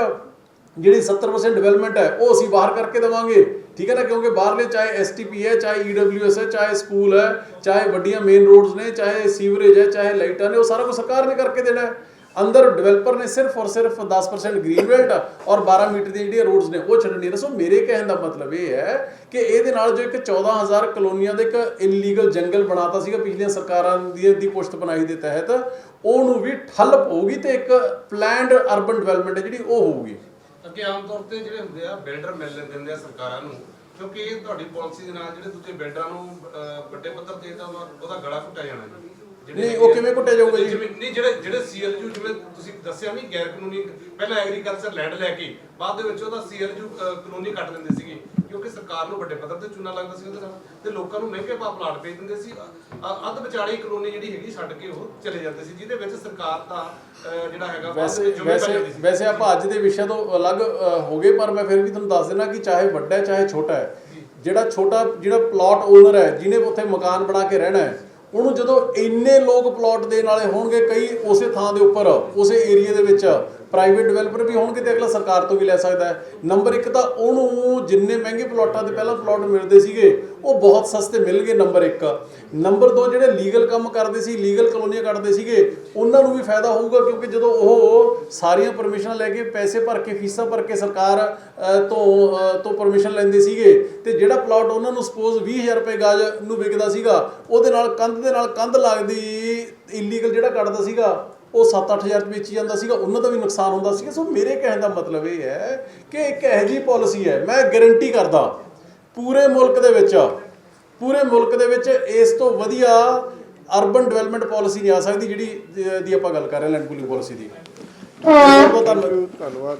ਜਿਹੜੀ 70% ਡਿਵੈਲਪਮੈਂਟ ਹੈ, ਉਹ ਅਸੀਂ ਬਾਹਰ ਕਰਕੇ ਦੇਵਾਂਗੇ। ਠੀਕ ਹੈ ਨਾ, ਕਿਉਂਕਿ ਬਾਹਰਲੇ ਚਾਹੇ ਐਸਟੀਪੀ ਹੈ, ਚਾਹੇ ਈਡਬਲਯੂਐਸ ਹੈ, ਚਾਹੇ ਸਕੂਲ ਹੈ, ਚਾਹੇ ਵੱਡੀਆਂ ਮੇਨ ਰੋਡਸ ਨੇ, ਚਾਹੇ ਸੀਵਰੇਜ ਹੈ, ਚਾਹੇ ਲਾਈਟਾਂ ਨੇ, ਉਹ ਸਾਰਾ ਕੁਝ ਸਰਕਾਰ ਨੇ ਕਰਕੇ ਦੇਣਾ ਹੈ। ਅੰਦਰ ਡਿਵੈਲਪਰ ਨੇ ਸਿਰਫ ਔਰ ਸਿਰਫ 10% ਗ੍ਰੀਨ ਬੈਲਟ ਔਰ 12 ਮੀਟਰ ਦੀਆਂ ਜਿਹੜੀਆਂ ਰੋਡਸ ਨੇ, ਉਹ ਛੱਡਣੀਆਂ ਨੇ। ਸੋ ਮੇਰੇ ਕਹਿਣ ਦਾ ਮਤਲਬ ਇਹ ਹੈ ਕਿ ਇਹਦੇ ਨਾਲ ਜੋ ਇੱਕ 14000 ਕਲੋਨੀਆਂ ਦੇ ਇੱਕ ਇਲੀਗਲ ਜੰਗਲ ਬਣਾਤਾ ਸੀਗਾ ਪਿਛਲੀਆਂ ਸਰਕਾਰਾਂ ਦੀ ਦੀ ਪੁਸ਼ਤ ਬਣਾਈ ਦੇ ਤਹਿਤ, ਉਹਨੂੰ ਵੀ ਠੱਲ ਪਊਗੀ ਤੇ ਇੱਕ ਪਲੈਨਡ ਅਰਬਨ ਡਿਵੈਲਪਮੈਂਟ ਹੈ ਜਿਹੜੀ ਉਹ ਹੋਊਗੀ। ਅੱਗੇ ਆਮ ਤੌਰ ਤੇ ਜਿਹੜੇ ਹੁੰਦੇ ਆ ਬਿਲਡਰ ਮਿਲ ਦਿੰਦੇ ਆ ਸਰਕਾਰਾਂ ਨੂੰ ਕਿਉਂਕਿ ਇਹ ਤੁਹਾਡੀ ਪਾਲਿਸੀ ਦੇ ਨਾਲ ਜਿਹੜੇ ਦੂਜੇ ਬਿਲਡਰਾਂ ਨੂੰ ਅਹ, ਵੱਡੇ ਪੱਧਰ ਤੇ ਤਾਂ ਉਹਦਾ ਉਹਦਾ ਗਲਾ ਘੁੱਟਿਆ ਜਾਣਾ ਜੀ ਜਿਹੜੇ ਨਹੀਂ, ਉਹ ਕਿਵੇਂ ਘੁੱਟਿਆ ਜਾਊਗਾ ਜੀ? ਜਿਵੇਂ- ਨਹੀਂ ਜਿਹੜੇ ਜਿਹੜੇ ਸੀਐਲਯੂ ਜਿਵੇਂ ਤੁਸੀਂ ਦੱਸਿਆ ਨਹੀਂ ਗੈਰ ਕਾਨੂੰਨੀ ਪਹਿਲਾਂ ਐਗਰੀਕਲਚਰ ਲੈਂਡ ਲੈ ਕੇ ਬਾਅਦ ਦੇ ਵਿੱਚ ਉਹਦਾ ਸੀਐਲਯੂ ਕਾਨੂੰਨੀ ਕੱਟ ਦਿੰਦੇ ਸੀਗੇ ਕਿਉਂਕਿ ਸਰਕਾਰ ਨੂੰ ਵੱਡੇ ਪੱਧਰ ਤੇ ਚੂਨਾ ਲੱਗਦਾ ਸੀ ਉਹਦੇ ਨਾਲ। ਤੇ ਲੋਕਾਂ ਨੂੰ ਮਹਿੰਗੇ ਭਾਅ ਪਲਾਟ ਵੇਚ ਦਿੰਦੇ ਸੀ। ਅ- ਅੱਧ ਵਿਚਾਲੇ ਹੀ ਕਾਨੂੰਨੀ ਜਿਹੜੀ ਹੈਗੀ ਛੱਡ ਕੇ ਉਹ ਚਲੇ ਜਾਂਦੇ ਸੀ ਜਿਹਦੇ ਵਿੱਚ ਸਰਕਾਰ ਦਾ ਜਿਹੜਾ ਹੈਗਾ ਵੈਸੇ ਵੈਸੇ ਹੁੰਦੀ ਸੀ। ਵੈਸੇ ਆਪਾਂ ਅੱਜ ਦੇ ਵਿਸ਼ੇ ਤੋਂ ਅਲੱਗ ਅ, ਹੋ ਗਏ ਪਰ ਮੈਂ ਫਿਰ ਵੀ ਤੁਹਾਨੂੰ ਦੱਸ ਦੇਣਾ ਕਿ ਚਾਹੇ ਵੱਡਾ ਹੈ ਚਾਹੇ ਛੋਟਾ ਹੈ ਜਿਹੜਾ ਛੋਟਾ ਜਿਹੜਾ ਪਲਾਟ ਓਨਰ ਹੈ ਜਿਹਨੇ ਉੱਥੇ ਮਕਾਨ ਬਣਾ ਕੇ ਰਹਿਣਾ ਹੈ ਉਹਨੂੰ ਜਦੋਂ ਇੰਨੇ ਲੋਕ ਪਲਾਟ ਦੇਣ ਵਾਲੇ ਹੋਣਗੇ ਕਈ ਉਸੇ ਥਾਂ ਦੇ ਉੱਪਰ ਉਸੇ ਏਰੀਆ ਦੇ ਵਿੱਚ ਪ੍ਰਾਈਵੇਟ ਡਿਵੈਲਪਰ ਵੀ ਹੋਣਗੇ ਤੇ ਅਗਲਾ ਸਰਕਾਰ ਤੋਂ ਵੀ ਲੈ ਸਕਦਾ ਹੈ। ਨੰਬਰ 1 ਤਾਂ ਉਹਨੂੰ ਜਿੰਨੇ ਮਹਿੰਗੇ ਪਲਾਟਾਂ ਤੇ ਪਹਿਲਾਂ ਪਲਾਟ ਮਿਲਦੇ ਸੀਗੇ, ਉਹ ਬਹੁਤ ਸਸਤੇ ਮਿਲ ਗਏ ਨੰਬਰ 1 ਨੰਬਰ 2 ਜਿਹੜੇ ਲੀਗਲ ਕੰਮ ਕਰਦੇ ਸੀ ਲੀਗਲ ਕਲੋਨੀਆਂ ਕੱਢਦੇ ਸੀਗੇ, ਉਹਨਾਂ ਨੂੰ ਵੀ ਫਾਇਦਾ ਹੋਊਗਾ ਕਿਉਂਕਿ ਜਦੋਂ ਉਹ ਸਾਰੀਆਂ ਪਰਮਿਸ਼ਨਾਂ ਲੈ ਕੇ ਪੈਸੇ ਭਰ ਕੇ, ਫੀਸਾਂ ਭਰ ਕੇ ਸਰਕਾਰ ਤੋਂ ਤੋਂ ਪਰਮਿਸ਼ਨ ਲੈਂਦੇ ਸੀਗੇ ਤੇ ਜਿਹੜਾ ਪਲਾਟ ਉਹਨਾਂ ਨੂੰ ਸਪੋਜ਼ 20000 ਰੁਪਏ ਗਾਜ ਨੂੰ ਵਿਕਦਾ ਸੀਗਾ, ਉਹਦੇ ਨਾਲ ਕੰਧ ਦੇ ਨਾਲ ਕੰਧ ਲੱਗਦੀ ਇਲੀਗਲ ਜਿਹੜਾ ਕੱਢਦਾ ਸੀਗਾ ਉਹ 7-8000 'ਚ ਵੇਚੀ ਜਾਂਦਾ ਸੀਗਾ, ਉਹਨਾਂ ਦਾ ਵੀ ਨੁਕਸਾਨ ਹੁੰਦਾ ਸੀਗਾ। ਸੋ ਮੇਰੇ ਕਹਿਣ ਦਾ ਮਤਲਬ ਇਹ ਹੈ ਕਿ ਇੱਕ ਇਹੋ ਜਿਹੀ ਪਾਲਿਸੀ ਹੈ, ਮੈਂ ਗਾਰੰਟੀ ਕਰਦਾ, ਪੂਰੇ ਮੁਲਕ ਦੇ ਵਿੱਚ, ਪੂਰੇ ਮੁਲਕ ਦੇ ਵਿੱਚ ਇਸ ਤੋਂ ਵਧੀਆ ਅਰਬਨ ਡਿਵੈਲਪਮੈਂਟ ਪਾਲਿਸੀ ਨਹੀਂ ਆ ਸਕਦੀ, ਜਿਹੜੀ ਦੀ ਆਪਾਂ ਗੱਲ ਕਰ ਰਹੇ ਲੈਂਡ ਪੂਲਿੰਗ ਪਾਲਿਸੀ ਦੀ। ਬਹੁਤ ਧੰਨਵਾਦ।